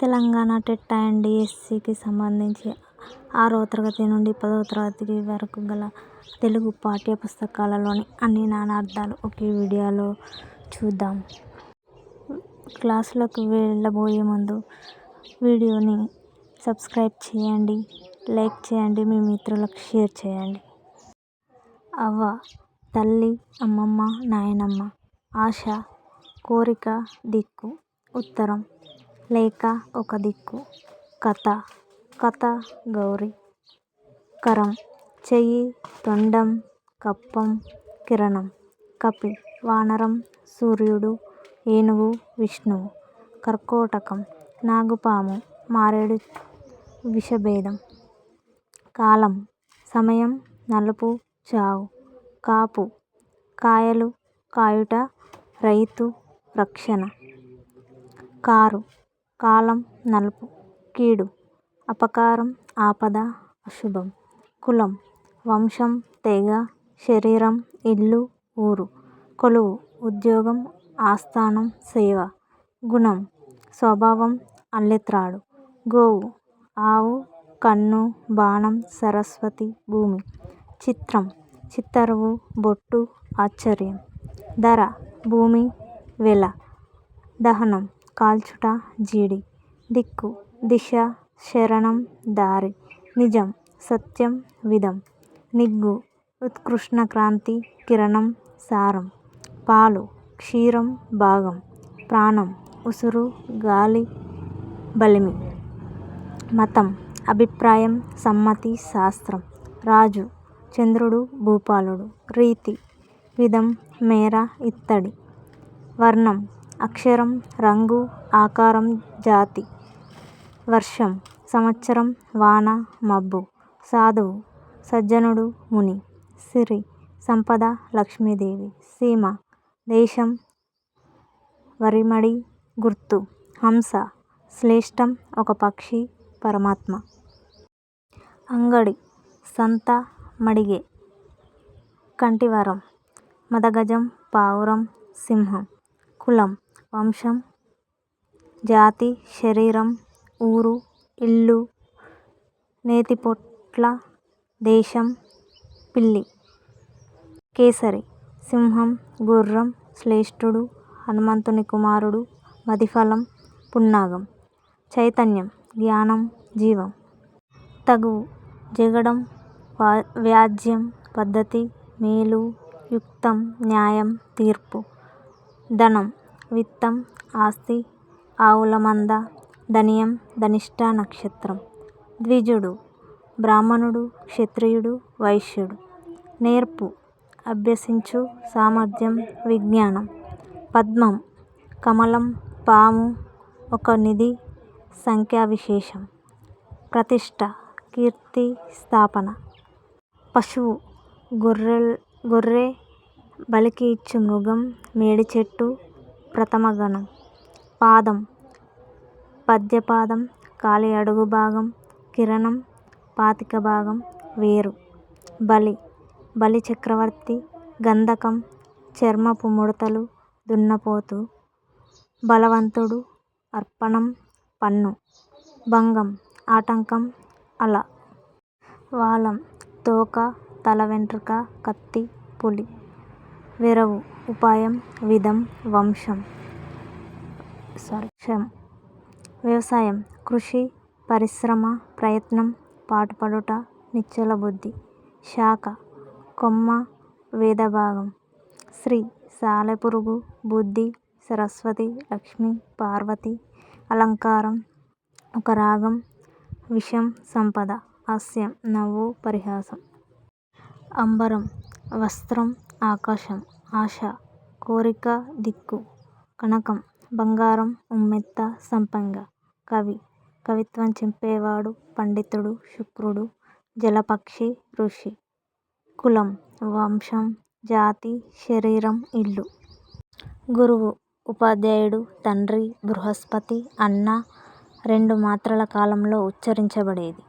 Telangana TET and డిఎస్సికి సంబంధించి ఆరవ తరగతి నుండి పదవ తరగతి వరకు గల తెలుగు పాఠ్య పుస్తకాలలోని అన్ని నానార్థాలు ఒకే వీడియోలో చూద్దాం. క్లాసులోకి వెళ్ళబోయే ముందు వీడియోని సబ్స్క్రైబ్ చేయండి. లైక్ చేయండి. మీ మిత్రులకు షేర్ చేయండి. అవ్వ, తల్లి, అమ్మమ్మ, నాయనమ్మ. ఆశ, కోరిక, దిక్కు. ఉత్తరం, లేక ఒక దిక్కు. కథ, కథ, గౌరి. కరం, చెయ్యి, తొండం, కప్పం, కిరణం. కపి, వానరం, సూర్యుడు, ఏనుగు, విష్ణువు. కర్కోటకం, నాగుపాము, మారేడు విషభేదం. కాలం, సమయం, నలుపు, చావు. కాపు, కాయలు, కాయుట, రైతు, రక్షణ. కారు, కాలం, నలుపు, కీడు, అపకారం, ఆపద, అశుభం. కులం, వంశం, తెగ, శరీరం, ఇల్లు, ఊరు. కొలువు, ఉద్యోగం, ఆస్థానం, సేవ. గుణం, స్వభావం, అల్లెత్రాడు. గోవు, ఆవు, కన్ను, బాణం, సరస్వతి, భూమి. చిత్రం, చిత్తరువు, బొట్టు, ఆశ్చర్యం. ధర, భూమి, వెల. దహనం, కాల్చుట, జీడి. దిక్కు, దిశ, శరణం, దారి. నిజం, సత్యం, విధం. నిగ్గు, ఉత్కృష్ణ క్రాంతి కిరణం, సారం. పాలు, క్షీరం, భాగం. ప్రాణం, ఉసురు, గాలి, బలిమి. మతం, అభిప్రాయం, సమ్మతి, శాస్త్రం. రాజు, చంద్రుడు, భూపాలుడు. రీతి, విధం, మేర, ఇత్తడి. వర్ణం, అక్షరం, రంగు, ఆకారం, జాతి. వర్షం, సంవత్సరం, వాన, మబ్బు. సాధువు, సజ్జనుడు, ముని. సిరి, సంపద, లక్ష్మీదేవి. సీమ, దేశం, వరిమడి, గుర్తు. హంస, శ్లేష్టం, ఒక పక్షి, పరమాత్మ. అంగడి, సంత, మడిగె. కంటివరం, మదగజం, పావురం, సింహం. కులం, వంశం, జాతి, శరీరం, ఊరు, ఇల్లు, నేతిపొట్ల దేశం, పిల్లి. కేసరి, సింహం, గుర్రం, శ్లేష్ఠుడు హనుమంతుని కుమారుడు, మదిఫలం, పున్నాగం. చైతన్యం, జ్ఞానం, జీవం. తగువు, జగడం, వ్యాజ్యం, పద్ధతి, మేలు, యుక్తం, న్యాయం, తీర్పు. ధనం, విత్తం, ఆస్తి, ఆవుల మంద. ధనియం, ధనిష్ట నక్షత్రం. ద్విజుడు, బ్రాహ్మణుడు, క్షత్రియుడు, వైశ్యుడు. నేర్పు, అభ్యసించు, సామర్థ్యం, విజ్ఞానం. పద్మం, కమలం, పాము, ఒక నిధి, సంఖ్యా విశేషం. ప్రతిష్ట కీర్తి, స్థాపన. పశువు, గొర్రె, బలికి ఇచ్చు మృగం, మేడిచెట్టు, ప్రథమ గణం. పాదం, పద్యపాదం, కాలి అడుగు భాగం. కిరణం, పాతిక భాగం, వేరు. బలి, బలి చక్రవర్తి. గంధకం, చర్మపు ముడతలు, దున్నపోతు. బలవంతుడు, అర్పణం, పన్ను. భంగం, ఆటంకం, అల. వాలం, తోక, తల వెంట్రుక, కత్తి, పులి. వెరవు, ఉపాయం, విధం, వంశం. వ్యవసాయం, కృషి, పరిశ్రమ, ప్రయత్నం, పాటుపడుట, నిశ్చలబుద్ధి. శాఖ, కొమ్మ, వేదభాగం. శ్రీ సాలెపురుగు, బుద్ధి, సరస్వతి, లక్ష్మి, పార్వతి. అలంకారం, ఒక రాగం. విషం, సంపద. హాస్యం, నవ్వు, పరిహాసం. అంబరం, వస్త్రం, ఆకాశం. ఆశ, కోరిక, దిక్కు. కనకం, బంగారం, ఉమ్మెత్త, సంపెంగ. కవి, కవిత్వం చెప్పేవాడు, పండితుడు, శుక్రుడు. జలపక్షి, ఋషి. కులం, వంశం, జాతి, శరీరం, ఇల్లు. గురువు, ఉపాధ్యాయుడు, తండ్రి, బృహస్పతి, అన్న. రెండు మాత్రల కాలంలో ఉచ్చరించబడేది.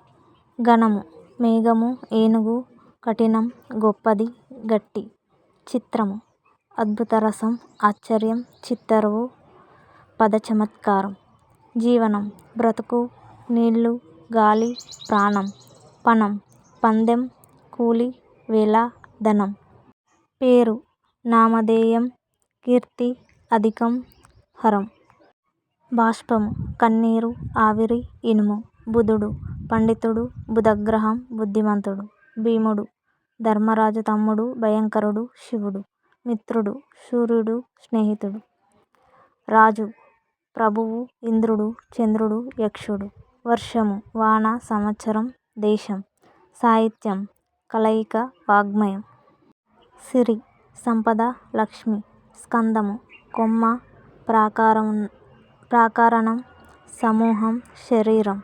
ఘనము మేఘము, ఏనుగు. కఠినం, గొప్పది, గట్టి. చిత్రము, అద్భుతరసం, ఆశ్చర్యం. చిత్తరువు, పదచమత్కారం. జీవనం బ్రతుకు నీళ్ళు గాలి ప్రాణం పణం పందెం కూలి వేళ ధనం పేరు నామధేయం కీర్తి అధికం హరం బాష్పము కన్నీరు ఆవిరి ఇనుము బుధుడు పండితుడు బుధగ్రహం బుద్ధిమంతుడు భీముడు ధర్మరాజు తమ్ముడు భయంకరుడు శివుడు మిత్రుడు సూర్యుడు స్నేహితుడు రాజు ప్రభువు ఇంద్రుడు చంద్రుడు యక్షుడు. వర్షము వాన సంవత్సరం దేశం సాహిత్యం కలయిక వాజ్మయం సిరి సంపద లక్ష్మి స్కందము కొమ్మ ప్రాకారం ప్రాకారణం సమూహం శరీరం.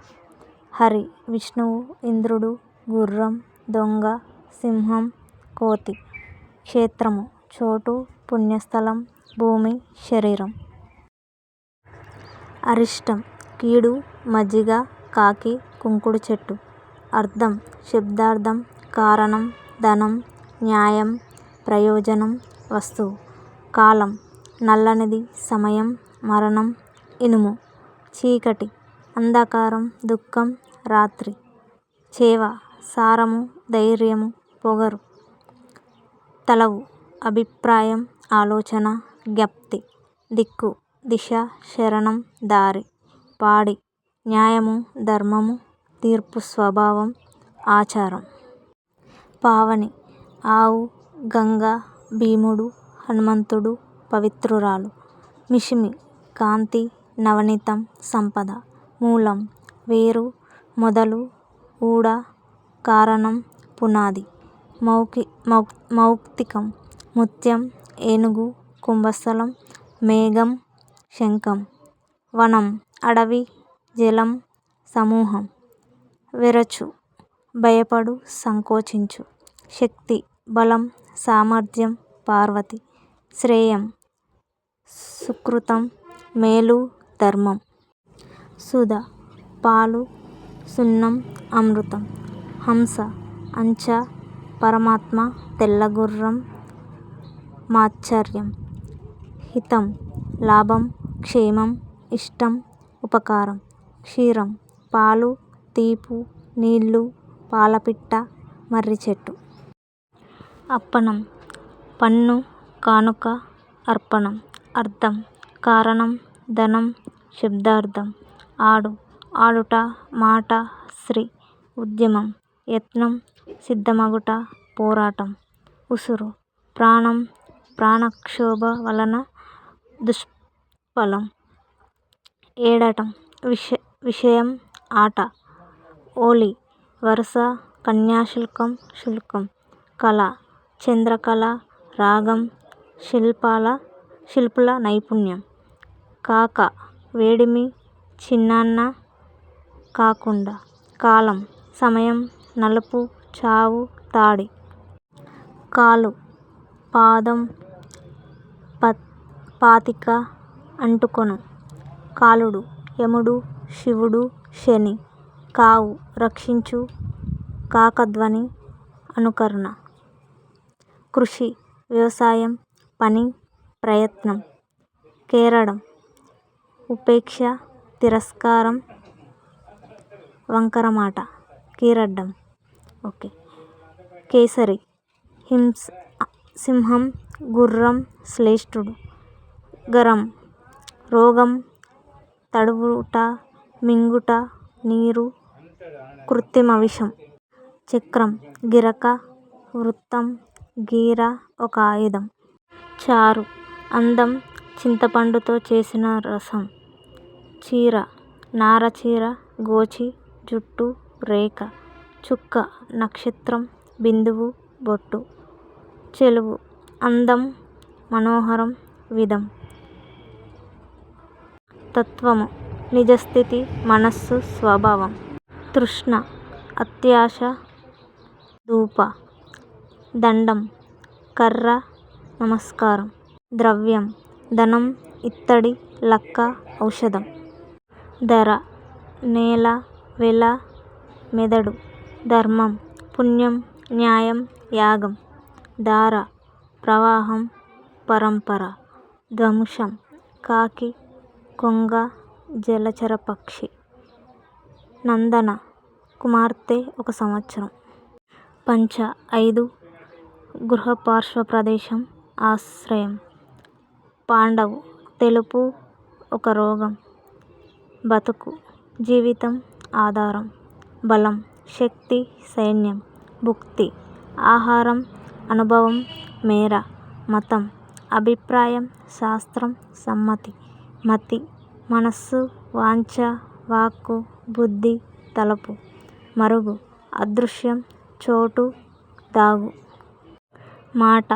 హరి విష్ణువు ఇంద్రుడు గుర్రం దొంగ సింహం కోతి. క్షేత్రము చోటు పుణ్యస్థలం భూమి శరీరం. అరిష్టం కీడు మజ్జిగ కాకి కుంకుడు చెట్టు. అర్థం శబ్దార్థం కారణం ధనం న్యాయం ప్రయోజనం వస్తువు. కాలం నల్లనిది సమయం మరణం ఇనుము. చీకటి అంధకారం దుఃఖం రాత్రి. చేవ సారము ధైర్యము పొగరు. తలవు అభిప్రాయం ఆలోచన జ్ఞప్తి దిక్కు దిశ శరణం దారి పాడి న్యాయము ధర్మము తీర్పు స్వభావం ఆచారం. పావని ఆవు గంగ భీముడు హనుమంతుడు పవిత్రురాలు. మిషిమి కాంతి నవనీతం సంపద మూలం వేరు మొదలు ఊడ కారణం పునాది. మౌకి మౌ మౌక్తికం. ముత్యం ఏనుగు కుంభస్థలం మేఘం శంఖం. వనం అడవి జలం సమూహం. విరచు భయపడు సంకోచించు. శక్తి బలం సామర్థ్యం పార్వతి. శ్రేయం సుకృతం మేలు ధర్మం. సుధ పాలు సున్నం అమృతం. హంస అంచ పరమాత్మ తెల్లగుర్రం మాత్సర్యం హితం లాభం క్షేమం ఇష్టం ఉపకారం క్షీరం పాలు తీపు నీళ్ళు పాలపిట్ట మర్రి చెట్టు. అప్పనం పన్ను కానుక అర్పణం అర్థం కారణం ధనం శబ్దార్థం ఆడు ఆడుట మాట శ్రీ ఉద్యమం యత్నం సిద్ధమగుట పోరాటం. ఉసురు. ప్రాణం ప్రాణక్షోభ వలన దుష్ఫలం. ఏడటం. విష విషయం ఆట. ఓలి. వరుస కన్యాశుల్కం శుల్కం. కళ. చంద్రకళ రాగం శిల్పాల శిల్పుల నైపుణ్యం. కాక. వేడిమి చిన్నాన్న కాకుండా. కాలం. సమయం. నలుపు చావు తాడి. కాలు పాదం పత్ పాతిక అంటుకొను. కాలుడు యముడు శివుడు శని. కావు రక్షించు కాకధ్వని అనుకరణ. కృషి వ్యవసాయం పని ప్రయత్నం. కేరడం ఉపేక్ష తిరస్కారం వంకరమాట కీరడ్డం. ఓకే. కేసరి హింస్ సింహం గుర్రం శ్లేష్ఠుడు గరం రోగం తడువుట మింగుట నీరు కృత్రిమ విషం చక్రం గిరక వృత్తం గీర ఒక ఆయుధం చారు అందం చింతపండుతో చేసిన రసం చీర నార చీర గోచి జుట్టు రేఖ. చుక్క నక్షత్రం బిందువు బొట్టు చెలువు అందం మనోహరం విధం. తత్వము నిజస్థితి మనస్సు స్వభావం. తృష్ణ అత్యాశ ధూప. దండం కర్ర నమస్కారం. ద్రవ్యం ధనం ఇత్తడి లక్క ఔషధం. ధర నేల వెల మెదడు. ధర్మం పుణ్యం న్యాయం యాగం ధార ప్రవాహం పరంపర ధ్వంసం కాకి కొంగ జలచర పక్షి నందన కుమార్తె ఒక సంవత్సరం. పంచ ఐదు గృహ పార్శ్వ ప్రదేశం ఆశ్రయం. పాండవు తెలుపు ఒక రోగం. బతుకు జీవితం ఆధారం. బలం శక్తి సైన్యం భుక్తి ఆహారం అనుభవం మేర మతం అభిప్రాయం శాస్త్రం సమ్మతి మతి మనస్సు వాంఛ వాక్కు బుద్ధి తలపు మరుగు అదృశ్యం చోటు దాగు. మాట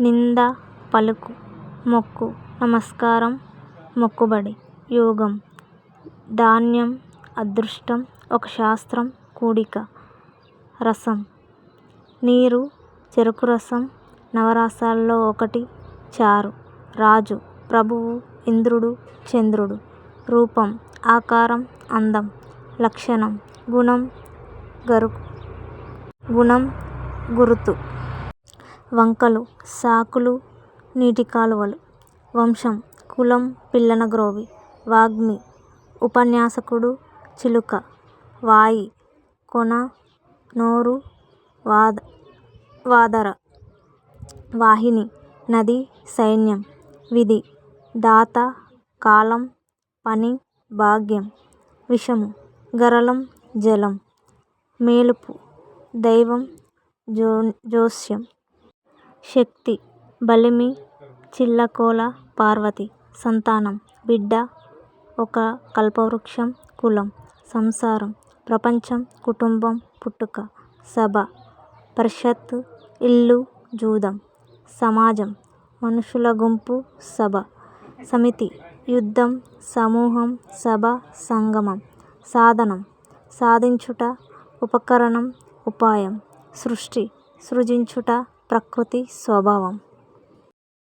నింద పలుకు మొక్కు నమస్కారం మొక్కుబడి యోగం ధాన్యం అదృష్టం ఒక శాస్త్రం కూడిక రసం. నీరు చెరుకు రసం నవరసాల్లో ఒకటి చారు. రాజు ప్రభువు ఇంద్రుడు చంద్రుడు. రూపం ఆకారం అందం. లక్షణం గుణం గరు గుణం గురుతు. వంకలు సాకులు నీటి కాలువలు. వంశం కులం పిల్లనగ్రోవి వాగ్మి ఉపన్యాసకుడు చిలుక. వాయి కొన నోరు వాద వాదర వాహిని నది సైన్యం విధి దాత కాలం పని భాగ్యం విషము గరళం జలం మేలుపు దైవం జో జోస్యం శక్తి బలిమి చిల్లకోల పార్వతి సంతానం బిడ్డ ఒక కల్పవృక్షం కులం సంసారం ప్రపంచం కుటుంబం పుట్టుక సభ పరిషత్ ఇల్లు జూదం సమాజం మనుషుల గుంపు సభ సమితి యుద్ధం సమూహం సభ సంగమం సాధనం సాధించుట ఉపకరణం ఉపాయం సృష్టి సృజించుట ప్రకృతి స్వభావం.